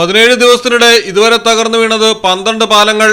പതിനേഴ് ദിവസത്തിനിടെ ഇതുവരെ തകർന്നു വീണത് പന്ത്രണ്ട് പാലങ്ങൾ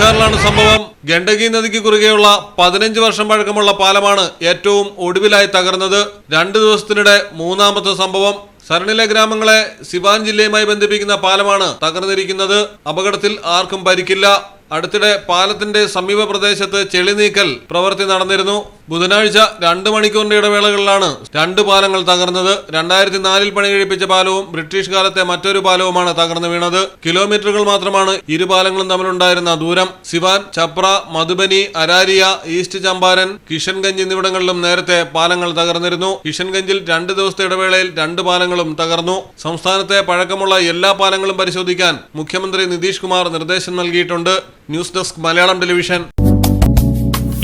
ബീഹാറിലാണ് സംഭവം. ഗണ്ഡകി നദിക്ക് കുറുകെയുള്ള പതിനഞ്ച് വർഷം പഴക്കമുള്ള പാലമാണ് ഏറ്റവും ഒടുവിലായി തകർന്നത്. രണ്ടു ദിവസത്തിനിടെ മൂന്നാമത്തെ സംഭവം. സരണിലെ ഗ്രാമങ്ങളെ സിവാൻ ജില്ലയുമായി ബന്ധിപ്പിക്കുന്ന പാലമാണ് തകർന്നിരിക്കുന്നത്. അപകടത്തിൽ ആർക്കും പരിക്കില്ല. അടുത്തിടെ പാലത്തിന്റെ സമീപ പ്രദേശത്ത് ചെളി നീക്കൽ പ്രവൃത്തി നടന്നിരുന്നു. ബുധനാഴ്ച രണ്ട് മണിക്കൂറിന്റെ ഇടവേളകളിലാണ് രണ്ട് പാലങ്ങൾ തകർന്നത്. രണ്ടായിരത്തി നാലിൽ പണി കഴിപ്പിച്ച പാലവും ബ്രിട്ടീഷ് കാലത്തെ മറ്റൊരു പാലവുമാണ് തകർന്നു വീണത്. കിലോമീറ്ററുകൾ മാത്രമാണ് ഇരു പാലങ്ങളും തമ്മിലുണ്ടായിരുന്ന ദൂരം. സിവാൻ ചപ്ര മധുബനി അരാരിയ ഈസ്റ്റ് ചമ്പാരൻ കിഷൻഗഞ്ച് എന്നിവിടങ്ങളിലും നേരത്തെ പാലങ്ങൾ തകർന്നിരുന്നു. കിഷൻഗഞ്ചിൽ രണ്ട് ദിവസത്തെ ഇടവേളയിൽ രണ്ട് പാലങ്ങളും തകർന്നു. സംസ്ഥാനത്തെ പഴക്കമുള്ള എല്ലാ പാലങ്ങളും പരിശോധിക്കാൻ മുഖ്യമന്ത്രി നിതീഷ് കുമാർ നിർദ്ദേശം നൽകിയിട്ടുണ്ട്. News desk Malayalam television.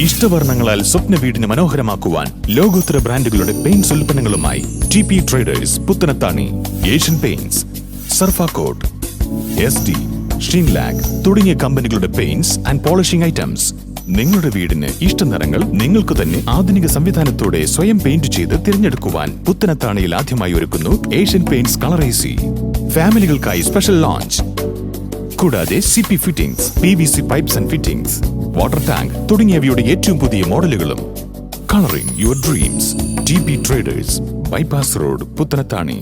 ഇഷ്ടവർണങ്ങളാൽ സ്വപ്ന വീടിന് മനോഹരമാക്കുവാൻ ലോകോത്തര ബ്രാൻഡുകളുടെ paints ഉൽപ്പന്നങ്ങളുമായി T P traders Puthanathani Asian paints സർഫാകോട്ട് S D Sheenlac തുടങ്ങിയ കമ്പനികളുടെ പെയിന്റ്സ് ആൻഡ് പോളിഷിംഗ് ഐറ്റംസ്. നിങ്ങളുടെ വീടിന് ഇഷ്ട നിറങ്ങൾ നിങ്ങൾക്ക് തന്നെ ആധുനിക സംവിധാനത്തോടെ സ്വയം പെയിന്റ് ചെയ്ത് തിരഞ്ഞെടുക്കുവാൻ പുത്തനത്താണിയിൽ ആദ്യമായി ഒരുക്കുന്നു ഏഷ്യൻ പെയിന്റ്സ് കളർ എ ഫാമിലികൾക്കായി സ്പെഷ്യൽ ലോഞ്ച്. കൂടാതെ C P fittings P V C pipes and fittings water tank തുടങ്ങിയവയുടെ ഏറ്റവും പുതിയ മോഡലുകളും. Colouring your dreams T P traders bypass road Puthanathani.